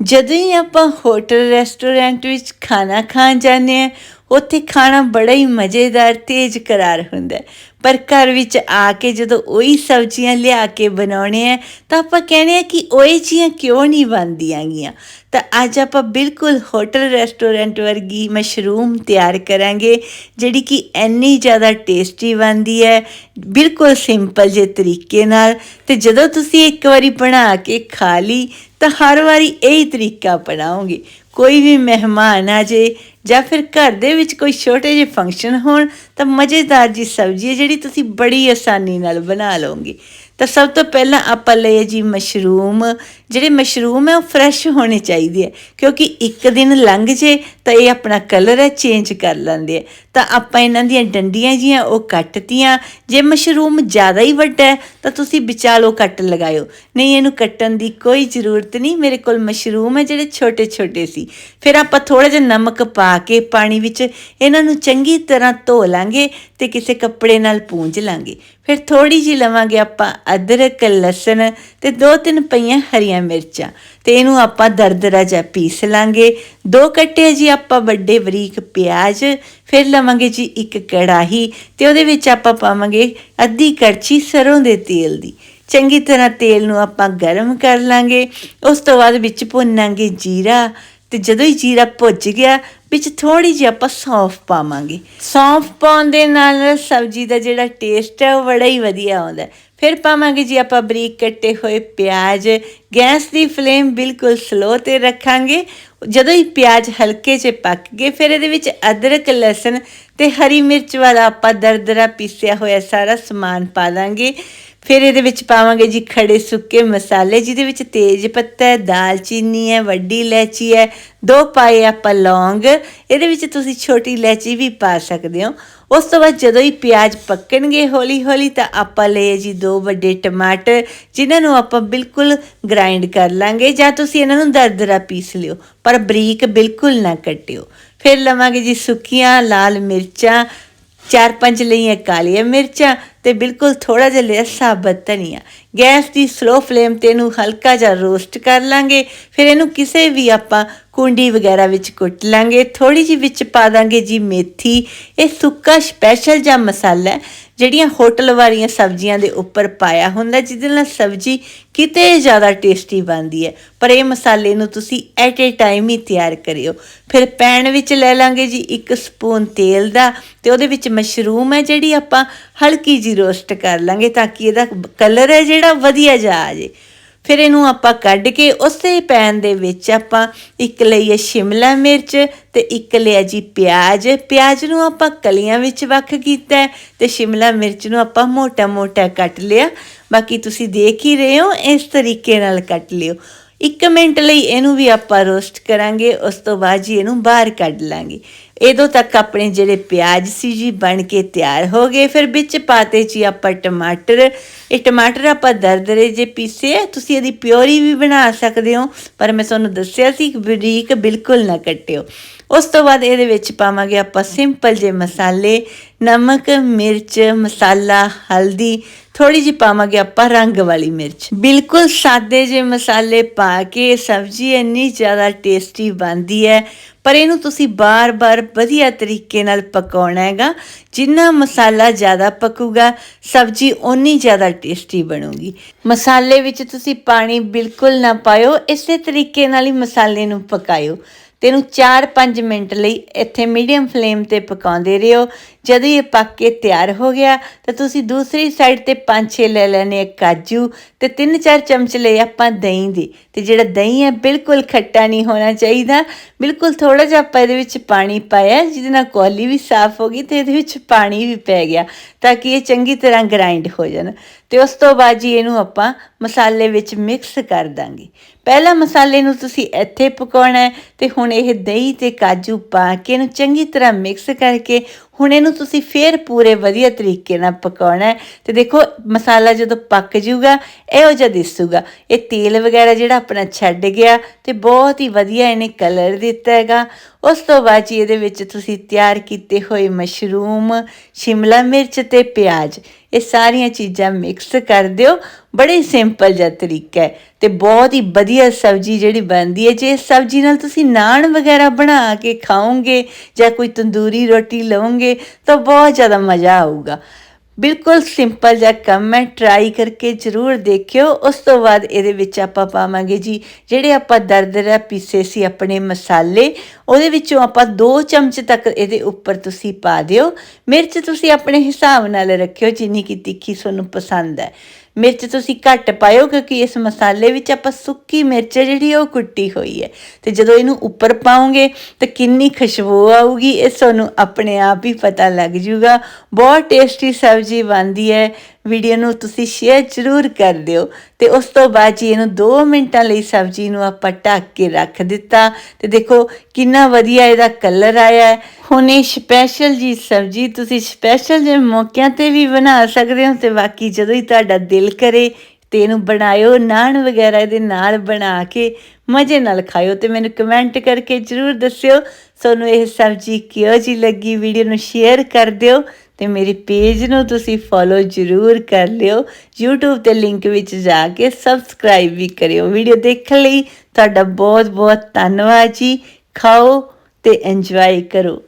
ਜਦੋਂ ਹੀ ਆਪਾਂ hotel restaurant ਵਿੱਚ ਖਾਣਾ ਖਾਣ ਜਾਂਦੇ ਆ ਉੱਥੇ ਖਾਣਾ ਬੜਾ ਹੀ ਮਜ਼ੇਦਾਰ, ਤੇਜ਼ ਕਰਾਰ ਹੁੰਦਾ ਪਰ ਘਰ ਵਿੱਚ ਆ ਕੇ ਜਦੋਂ ਉਹੀ ਸਬਜ਼ੀਆਂ ਲਿਆ ਕੇ ਬਣਾਉਣੇ ਆ, ਤਾਂ ਆਪਾਂ ਕਹਿੰਦੇ ਆ ਕਿ ਉਹ ਇਹ ਚੀਜ਼ਾਂ ਕਿਉਂ ਨਹੀਂ ਬਣਦੀਆਂ ਗੀਆਂ? ਤਾਂ ਅੱਜ ਆਪਾਂ ਬਿਲਕੁਲ ਹੋਟਲ ਰੈਸਟੋਰੈਂਟ ਵਰਗੀ ਮਸ਼ਰੂਮ ਤਿਆਰ ਕਰਾਂਗੇ, ਜਿਹੜੀ ਕਿ ਇੰਨੀ ਜ਼ਿਆਦਾ ਟੇਸਟੀ ਬਣਦੀ ਹੈ, ਬਿਲਕੁਲ ਸਿੰਪਲ ਜੇ ਤਰੀਕੇ ਨਾਲ। ਤੇ ਜਦੋਂ ਤੁਸੀਂ ਇੱਕ ਵਾਰੀ ਬਣਾ ਕੇ ਖਾ ਲਈ, ਤਾਂ ਹਰ ਵਾਰੀ ਇਹੀ ਤਰੀਕਾ ਬਣਾਓਗੇ ਕੋਈ ਵੀ ਮਹਿਮਾਨ ਆ ਜੇ ਜਾਂ ਫਿਰ ਘਰ ਦੇ ਵਿੱਚ ਕੋਈ ਛੋਟੇ ਜਿਹੇ ਫੰਕਸ਼ਨ ਹੋਣ, ਤਾਂ ਮਜ਼ੇਦਾਰ ਜੀ ਸਬਜ਼ੀ ਹੈ ਜਿਹੜੀ ਤੁਸੀਂ ਬੜੀ ਆਸਾਨੀ ਨਾਲ ਬਣਾ ਲਓਗੇ। ਤਾਂ ਸਭ ਤੋਂ ਪਹਿਲਾਂ ਆਪਾਂ ਲਏ ਜੀ ਮਸ਼ਰੂਮ। ਜਿਹੜੇ ਮਸ਼ਰੂਮ ਹੈ ਉਹ ਫਰੈਸ਼ ਹੋਣੇ ਚਾਹੀਦੇ ਹੈ, ਕਿਉਂਕਿ ਇੱਕ ਦਿਨ ਲੰਘ ਜੇ ਤਾਂ ਇਹ ਆਪਣਾ ਕਲਰ ਹੈ ਚੇਂਜ ਕਰ ਲੈਂਦੇ ਆ ਤਾਂ ਆਪਾਂ ਇਹਨਾਂ ਦੀਆਂ ਡੰਡੀਆਂ ਜੀਆਂ, ਉਹ ਕੱਟਤੀਆਂ। ਜੇ ਮਸ਼ਰੂਮ ਜ਼ਿਆਦਾ ਹੀ ਵੱਡਾ ਤਾਂ ਤੁਸੀਂ ਵਿਚਾਲੋ ਕੱਟ ਲਗਾਇਓ। ਨਹੀਂ, ਇਹਨੂੰ ਕੱਟਣ ਦੀ ਕੋਈ ਜ਼ਰੂਰਤ ਨਹੀਂ। ਮੇਰੇ ਕੋਲ ਮਸ਼ਰੂਮ ਹੈ, ਜਿਹੜੇ ਛੋਟੇ ਛੋਟੇ ਸੀ। ਫਿਰ ਆਪਾਂ ਥੋੜਾ ਜਿਹਾ ਨਮਕ ਪਾ ਕੇ ਪਾਣੀ ਵਿੱਚ ਇਹਨਾਂ ਨੂੰ ਚੰਗੀ ਤਰ੍ਹਾਂ ਧੋ ਲਾਂਗੇ ਤੇ ਕਿਸੇ ਕੱਪੜੇ ਨਾਲ ਪੂੰਝ ਲਾਂਗੇ। ਫਿਰ ਥੋੜੀ ਜਿਹੀ ਲਵਾਂਗੇ ਆਪਾਂ ਅਦਰਕ, ਲਸਣ ਤੇ ਦੋ ਤਿੰਨ ਪਈਆਂ ਹਰੀਆਂ ਮਿਰਚਾਂ। ਤੇ ਇਹਨੂੰ ਆਪਾਂ ਦਰਦਰਾ ਜਿਹਾ ਪੀਸ ਲਾਂਗੇ। ਦੋ ਕੱਟੇ ਜੀ ਆਪਾਂ ਵੱਡੇ ਬਰੀਕ ਪਿਆਜ਼। ਫਿਰ ਲਵਾਂਗੇ ਜੀ ਇੱਕ ਕੜਾਹੀ ਤੇ ਉਹਦੇ ਵਿੱਚ ਆਪਾਂ ਪਾਵਾਂਗੇ ਅੱਧੀ ਕੜਛੀ ਸਰੋਂ ਦੇ ਤੇਲ ਦੀ। ਚੰਗੀ ਤਰ੍ਹਾਂ ਤੇਲ ਨੂੰ ਆਪਾਂ ਗਰਮ ਕਰ ਲਾਂਗੇ। ਉਸ ਤੋਂ ਬਾਅਦ ਵਿੱਚ ਭੁੰਨਾਂਗੇ ਜੀਰਾ ਤੇ ਜਦੋਂ ਹੀ ਜੀਰਾ ਭੁੱਜ ਗਿਆ, ਵਿੱਚ ਥੋੜੀ ਜਿਹੀ ਆਪਾਂ ਸੌਂਫ ਪਾਵਾਂਗੇ। ਸੌਂਫ ਪਾਉਣ ਦੇ ਨਾਲ ਸਬਜ਼ੀ ਦਾ ਜਿਹੜਾ ਟੇਸਟ ਹੈ ਉਹ ਬੜਾ ਹੀ ਵਧੀਆ ਆਉਂਦਾ। ਫਿਰ ਪਾਵਾਂਗੇ ਜੀ ਆਪਾਂ ਬਰੀਕ ਕੱਟੇ ਹੋਏ ਪਿਆਜ਼। ਗੈਸ ਦੀ ਫਲੇਮ ਬਿਲਕੁਲ ਸਲੋ ਤੇ ਰੱਖਾਂਗੇ। ਜਦੋਂ ਹੀ ਪਿਆਜ਼ ਹਲਕੇ 'ਚ ਪੱਕ ਗਏ, ਫਿਰ ਇਹਦੇ ਵਿੱਚ ਅਦਰਕ, ਲਸਣ ਤੇ ਹਰੀ ਮਿਰਚ ਵਾਲਾ ਆਪਾਂ ਦਰਦਰਾ ਪੀਸਿਆ ਹੋਇਆ ਸਾਰਾ ਸਮਾਨ ਪਾ ਦਾਂਗੇ। ਫਿਰ ਇਹਦੇ ਵਿੱਚ ਪਾਵਾਂਗੇ ਜੀ ਖੜੇ ਸੁੱਕੇ ਮਸਾਲੇ, ਜਿਹਦੇ ਵਿੱਚ ਤੇਜ ਪੱਤਾ ਹੈ ਦਾਲਚੀਨੀ ਹੈ, ਵੱਡੀ ਇਲਾਇਚੀ ਹੈ, ਦੋ ਪਾਏ ਆਪਾਂ ਲੌਂਗ, ਇਹਦੇ ਵਿੱਚ ਤੁਸੀਂ ਛੋਟੀ ਇਲਾਇਚੀ ਵੀ ਪਾ ਸਕਦੇ ਹੋ। ਉਸ ਤੋਂ ਬਾਅਦ ਜਦੋਂ ਹੀ ਪਿਆਜ਼ ਪੱਕਣਗੇ ਹੌਲੀ ਹੌਲੀ ਤਾਂ ਆਪਾਂ ਲਏ ਜੀ ਦੋ ਵੱਡੇ ਟਮਾਟਰ, ਜਿਨ੍ਹਾਂ ਨੂੰ ਆਪਾਂ ਬਿਲਕੁਲ ਗ੍ਰਾਈਂਡ ਕਰ ਲਾਂਗੇ ਜਾਂ ਤੁਸੀਂ ਇਹਨਾਂ ਨੂੰ ਦਰਦਰਾ ਪੀਸ ਲਿਓ, ਪਰ ਬਰੀਕ ਬਿਲਕੁਲ ਨਾ ਕੱਟਿਓ। ਫਿਰ ਲਵਾਂਗੇ ਜੀ ਸੁੱਕੀਆਂ, ਲਾਲ ਮਿਰਚਾਂ, ਚਾਰ ਪੰਜ ਲਈਆਂ ਕਾਲੀਆਂ ਮਿਰਚਾਂ ਤੇ ਬਿਲਕੁਲ ਥੋੜਾ ਜਿਹਾ ਲਿਆ ਸਾਬਤ ਧਨੀਆ ਗੈਸ ਦੀ ਸਲੋ ਫਲੇਮ ਤੇ ਇਹਨੂੰ ਹਲਕਾ ਜਿਹਾ ਰੋਸਟ ਕਰ ਲਾਂਗੇ। ਫਿਰ ਇਹਨੂੰ ਕਿਸੇ ਵੀ ਆਪਾਂ ਕੁੰਡੀ ਵਗੈਰਾ ਵਿੱਚ ਕੁੱਟ ਲਾਂਗੇ। ਥੋੜੀ ਜਿਹੀ ਵਿੱਚ ਪਾ ਦਾਂਗੇ ਜੀ ਮੇਥੀ। ਇਹ ਸੁੱਕਾ ਸਪੈਸ਼ਲ ਜਾਂ ਮਸਾਲਾ ਜਿਹੜੀਆਂ ਹੋਟਲ ਵਾਲੀਆਂ ਸਬਜ਼ੀਆਂ ਦੇ ਉੱਪਰ ਪਾਇਆ ਹੁੰਦਾ, ਜਿਹਦੇ ਨਾਲ ਸਬਜ਼ੀ ਕਿਤੇ ਜ਼ਿਆਦਾ ਟੇਸਟੀ ਬਣਦੀ ਹੈ। ਪਰ ਇਹ ਮਸਾਲੇ ਨੂੰ ਤੁਸੀਂ ਐਟ ਏ ਟਾਈਮ ਹੀ ਤਿਆਰ ਕਰਿਓ। ਫਿਰ ਪੈਨ ਵਿੱਚ ਲੈ ਲਾਂਗੇ ਜੀ ਇੱਕ ਸਪੂਨ ਤੇਲ ਦਾ, ਤੇ ਉਹਦੇ ਵਿੱਚ ਮਸ਼ਰੂਮ ਹੈ, ਜਿਹੜੀ ਆਪਾਂ ਹਲਕੀ ਜੀ ਰੋਸਟ ਕਰ ਲਾਂਗੇ ਤਾਂ ਕਿ ਇਹਦਾ ਕਲਰ ਹੈ ਜਿਹੜਾ ਵਧੀਆ ਜਾ ਆ ਜੇ। ਫਿਰ ਇਹਨੂੰ ਆਪਾਂ ਕੱਢ ਕੇ ਉਸੇ ਪੈਨ ਦੇ ਵਿੱਚ ਆਪਾਂ ਇੱਕ ਲਈਏ ਸ਼ਿਮਲਾ ਮਿਰਚ ਤੇ ਇੱਕ ਲਿਆ ਜੀ ਪਿਆਜ਼। ਪਿਆਜ਼ ਨੂੰ ਆਪਾਂ ਕਲੀਆਂ ਵਿੱਚ ਵੱਖ ਕੀਤਾ ਹੈ ਤੇ ਸ਼ਿਮਲਾ ਮਿਰਚ ਨੂੰ ਆਪਾਂ ਮੋਟਾ-ਮੋਟਾ ਕੱਟ ਲਿਆ। ਬਾਕੀ ਤੁਸੀਂ ਦੇਖ ਹੀ ਰਹੇ ਹੋ, ਇਸ ਤਰੀਕੇ ਨਾਲ ਕੱਟ ਲਿਓ। ਇੱਕ ਮਿੰਟ ਲਈ ਇਹਨੂੰ ਵੀ ਆਪਾਂ ਰੋਸਟ ਕਰਾਂਗੇ, ਉਸ ਤੋਂ ਬਾਅਦ ਜੀ ਇਹਨੂੰ ਬਾਹਰ ਕੱਢ ਲਾਂਗੇ। ਇਦੋਂ ਤੱਕ ਆਪਣੇ ਜਿਹੜੇ ਪਿਆਜ਼ ਸੀ ਜੀ, ਬਣ ਕੇ ਤਿਆਰ ਹੋ ਗਏ। ਫਿਰ ਵਿੱਚ ਪਾਤੇ ਜੀ ਆਪਾਂ ਟਮਾਟਰ। ਇਹ ਟਮਾਟਰ ਆਪਾਂ ਦਰਦਰੇ ਜੇ ਪੀਸੇ ਆ, ਤੁਸੀਂ ਇਹਦੀ ਪਿਓਰੀ ਵੀ ਬਣਾ ਸਕਦੇ ਹੋ। ਪਰ ਮੈਂ ਤੁਹਾਨੂੰ ਦੱਸਿਆ ਸੀ, ਬਰੀਕ ਬਿਲਕੁਲ ਨਾ ਕੱਟਿਓ। ਉਸ ਤੋਂ ਬਾਅਦ ਇਹਦੇ ਵਿੱਚ ਪਾਵਾਂਗੇ ਆਪਾਂ ਸਿੰਪਲ ਜੇ ਮਸਾਲੇ, ਨਮਕ, ਮਿਰਚ, ਮਸਾਲਾ, ਹਲਦੀ ਥੋੜੀ ਜਿਹੀ ਪਾਵਾਂਗੇ ਆਪਾਂ ਰੰਗ ਵਾਲੀ ਮਿਰਚ। ਬਿਲਕੁਲ ਸਾਦੇ ਜੇ ਮਸਾਲੇ ਪਾ ਕੇ ਸਬਜ਼ੀ ਇੰਨੀ ਜ਼ਿਆਦਾ ਟੇਸਟੀ ਬਣਦੀ ਹੈ, ਪਰ ਇਹਨੂੰ ਤੁਸੀਂ ਬਾਰ-ਬਾਰ ਵਧੀਆ ਤਰੀਕੇ ਨਾਲ ਪਕਾਉਣਾ ਹੈਗਾ। ਜਿੰਨਾ ਮਸਾਲਾ ਜ਼ਿਆਦਾ ਪਕੂਗਾ, ਸਬਜ਼ੀ ਓਨੀ ਜ਼ਿਆਦਾ ਟੇਸਟੀ ਬਣੂਗੀ। ਮਸਾਲੇ ਵਿੱਚ ਤੁਸੀਂ ਪਾਣੀ ਬਿਲਕੁਲ ਨਾ ਪਾਇਓ, ਇਸੇ ਤਰੀਕੇ ਨਾਲ ਹੀ ਮਸਾਲੇ ਨੂੰ ਪਕਾਇਓ। ਤੇ ਇਹਨੂੰ 4-5 ਮਿੰਟ ਲਈ ਇੱਥੇ ਮੀਡੀਅਮ ਫਲੇਮ ਤੇ ਪਕਾਉਂਦੇ ਰਹੋ ਜਦੋਂ ਇਹ ਪੱਕ ਕੇ ਤਿਆਰ ਹੋ ਗਿਆ, ਤਾਂ ਤੁਸੀਂ ਦੂਸਰੀ ਸਾਈਡ ਤੇ 5-6 ਲੈ ਲੈਣੇ ਕਾਜੂ ਤੇ 3-4 ਚਮਚ ਲਏ ਆਪਾਂ ਦਹੀਂ ਦੀ। ਤੇ ਜਿਹੜਾ ਦਹੀਂ ਹੈ ਬਿਲਕੁਲ ਖੱਟਾ ਨਹੀਂ ਹੋਣਾ ਚਾਹੀਦਾ। ਬਿਲਕੁਲ ਥੋੜਾ ਜਿਹਾ ਆਪਾਂ ਇਹਦੇ ਵਿੱਚ ਪਾਣੀ ਪਾਇਆ, ਜਿਹਦੇ ਨਾਲ ਕੌਲੀ ਵੀ ਸਾਫ਼ ਹੋ ਗਈ ਤੇ ਇਹਦੇ ਵਿੱਚ ਪਾਣੀ ਵੀ ਪੈ ਗਿਆ, ਤਾਂ ਕਿ ਇਹ ਚੰਗੀ ਤਰ੍ਹਾਂ ਗ੍ਰਾਈਂਡ ਹੋ ਜਾਣ। ਤੇ ਉਸ ਤੋਂ ਬਾਅਦ ਜੀ ਇਹਨੂੰ ਆਪਾਂ ਮਸਾਲੇ ਵਿੱਚ ਮਿਕਸ ਕਰ ਦਾਂਗੇ। ਪਹਿਲਾਂ ਮਸਾਲੇ ਨੂੰ ਤੁਸੀਂ ਇੱਥੇ ਪਕਾਉਣਾ ਹੈ ਤੇ ਹੁਣ ਇਹ ਦਹੀਂ ਤੇ ਕਾਜੂ ਪਾ ਕੇ ਇਹਨੂੰ ਚੰਗੀ ਤਰ੍ਹਾਂ ਮਿਕਸ ਕਰਕੇ ਹੁਣ ਇਹਨੂੰ ਤੁਸੀਂ ਫੇਰ ਪੂਰੇ ਵਧੀਆ ਤਰੀਕੇ ਨਾਲ ਪਕਾਉਣਾ ਹੈ। ਤੇ ਦੇਖੋ, ਮਸਾਲਾ ਜਦੋਂ ਪੱਕ ਜਾਊਗਾ, ਇਹੋ ਜਿਹਾ ਦਿਸੂਗਾ। ਇਹ ਤੇਲ ਵਗੈਰਾ ਜਿਹੜਾ ਆਪਣਾ ਛੱਡ ਗਿਆ ਤੇ ਬਹੁਤ ਹੀ ਵਧੀਆ ਇਹਨੇ ਕਲਰ ਦਿੱਤਾ ਹੈਗਾ। ਉਸ ਤੋਂ ਬਾਅਦ ਜੀ ਇਹਦੇ ਵਿੱਚ ਤੁਸੀਂ ਤਿਆਰ ਕੀਤੇ ਹੋਏ ਮਸ਼ਰੂਮ, ਸ਼ਿਮਲਾ ਮਿਰਚ ਤੇ ਪਿਆਜ਼, ਇਹ ਸਾਰੀਆਂ ਚੀਜ਼ਾਂ ਮਿਕਸ ਕਰ ਦਿਓ। ਬੜੇ ਸਿੰਪਲ ਜਿਹਾ ਤਰੀਕਾ ਹੈ ਤੇ ਬਹੁਤ ਹੀ ਵਧੀਆ ਸਬਜ਼ੀ ਜਿਹੜੀ ਬਣਦੀ ਹੈ। ਜੇ ਇਸ ਸਬਜ਼ੀ ਨਾਲ ਤੁਸੀਂ ਨਾਨ ਵਗੈਰਾ ਬਣਾ ਕੇ ਖਾਓਗੇ ਜਾਂ ਕੋਈ ਤੰਦੂਰੀ ਰੋਟੀ ਲਵੋਗੇ ਤਾਂ ਬਹੁਤ ਜ਼ਿਆਦਾ ਮਜ਼ਾ ਆਊਗਾ। ਬਿਲਕੁਲ ਸਿੰਪਲ ਜਿਹਾ ਕੰਮ ਹੈ। ਟਰਾਈ ਕਰਕੇ ਜ਼ਰੂਰ ਦੇਖਿਓ। ਉਸ ਤੋਂ ਬਾਅਦ ਇਹਦੇ ਵਿੱਚ ਆਪਾਂ ਪਾਵਾਂਗੇ ਜੀ, ਜਿਹੜੇ ਆਪਾਂ ਦਰਦਰਾ ਪੀਸੇ ਸੀ ਆਪਣੇ ਮਸਾਲੇ, ਉਹਦੇ ਵਿੱਚੋਂ ਆਪਾਂ 2 ਚਮਚ ਤੱਕ ਇਹਦੇ ਉੱਪਰ ਤੁਸੀਂ ਪਾ ਦਿਓ। ਮਿਰਚ ਤੁਸੀਂ ਆਪਣੇ ਹਿਸਾਬ ਨਾਲ ਰੱਖਿਓ, ਜਿੰਨੀ ਕਿ ਤਿੱਖੀ ਤੁਹਾਨੂੰ ਪਸੰਦ ਹੈ। ਮਿਰਚ ਤੁਸੀਂ ਘੱਟ ਪਾਇਓ ਕਿਉਂਕਿ ਇਸ ਮਸਾਲੇ ਵਿੱਚ ਆਪਾਂ ਸੁੱਕੀ ਮਿਰਚ ਜਿਹੜੀ ਉਹ ਕੁੱਟੀ ਹੋਈ ਹੈ। ਤੇ ਜਦੋਂ ਇਹਨੂੰ ਉੱਪਰ ਪਾਉਂਗੇ ਤਾਂ ਕਿੰਨੀ ਖੁਸ਼ਬੂ ਆਊਗੀ, ਇਹ ਤੁਹਾਨੂੰ ਆਪਣੇ ਆਪ ਹੀ ਪਤਾ ਲੱਗ ਜੂਗਾ ਬਹੁਤ ਟੇਸਟੀ ਸਬਜ਼ੀ ਬਣਦੀ ਹੈ। ਵੀਡੀਓ ਨੂੰ ਤੁਸੀਂ ਸ਼ੇਅਰ ਜ਼ਰੂਰ ਕਰ ਦਿਓ ਤੇ ਉਸ ਤੋਂ ਬਾਅਦ ਜੀ ਇਹਨੂੰ 2 ਮਿੰਟਾਂ ਲਈ ਸਬਜ਼ੀ ਨੂੰ ਆਪਾਂ ਢੱਕ ਕੇ ਰੱਖ ਦਿੱਤਾ ਤੇ ਦੇਖੋ ਕਿੰਨਾ ਵਧੀਆ ਇਹਦਾ ਕਲਰ ਆਇਆ ਹੁਣ ਇਹ ਸਪੈਸ਼ਲ ਜੀ ਸਬਜ਼ੀ ਤੁਸੀਂ ਸਪੈਸ਼ਲ ਜੇ ਮੌਕਿਆਂ ਤੇ ਵੀ ਬਣਾ ਸਕਦੇ ਹੋ ਤੇ ਬਾਕੀ ਜਦੋਂ ਹੀ ਤੁਹਾਡਾ ਦਿਲ ਕਰੇ ਤੇ ਇਹਨੂੰ ਬਣਾਇਓ, ਨਾਨ ਵਗੈਰਾ ਇਹਦੇ ਨਾਲ ਬਣਾ ਕੇ ਮਜ਼ੇ ਨਾਲ ਖਾਇਓ ਤੇ ਮੈਨੂੰ ਕਮੈਂਟ ਕਰਕੇ ਜਰੂਰ ਦੱਸਿਓ। ਤੁਹਾਨੂੰ ਇਹ ਸਬਜ਼ੀ ਕਿਹੋ ਜੀ ਲੱਗੀ ਵੀਡੀਓ ਨੂੰ ਸ਼ੇਅਰ ਕਰ ਦਿਓ ਤੇ ਮੇਰੇ ਪੇਜ ਨੂੰ ਤੁਸੀਂ ਫੋਲੋ ਜਰੂਰ ਕਰ ਲਿਓ। YouTube ਤੇ ਲਿੰਕ ਵਿੱਚ ਜਾ ਕੇ ਸਬਸਕ੍ਰਾਈਬ ਵੀ ਕਰਿਓ ਵੀਡੀਓ ਦੇਖਣ ਲਈ। ਤੁਹਾਡਾ ਬਹੁਤ ਬਹੁਤ ਧੰਨਵਾਦ ਜੀ। ਖਾਓ ਤੇ ਇੰਜੋਏ ਕਰੋ।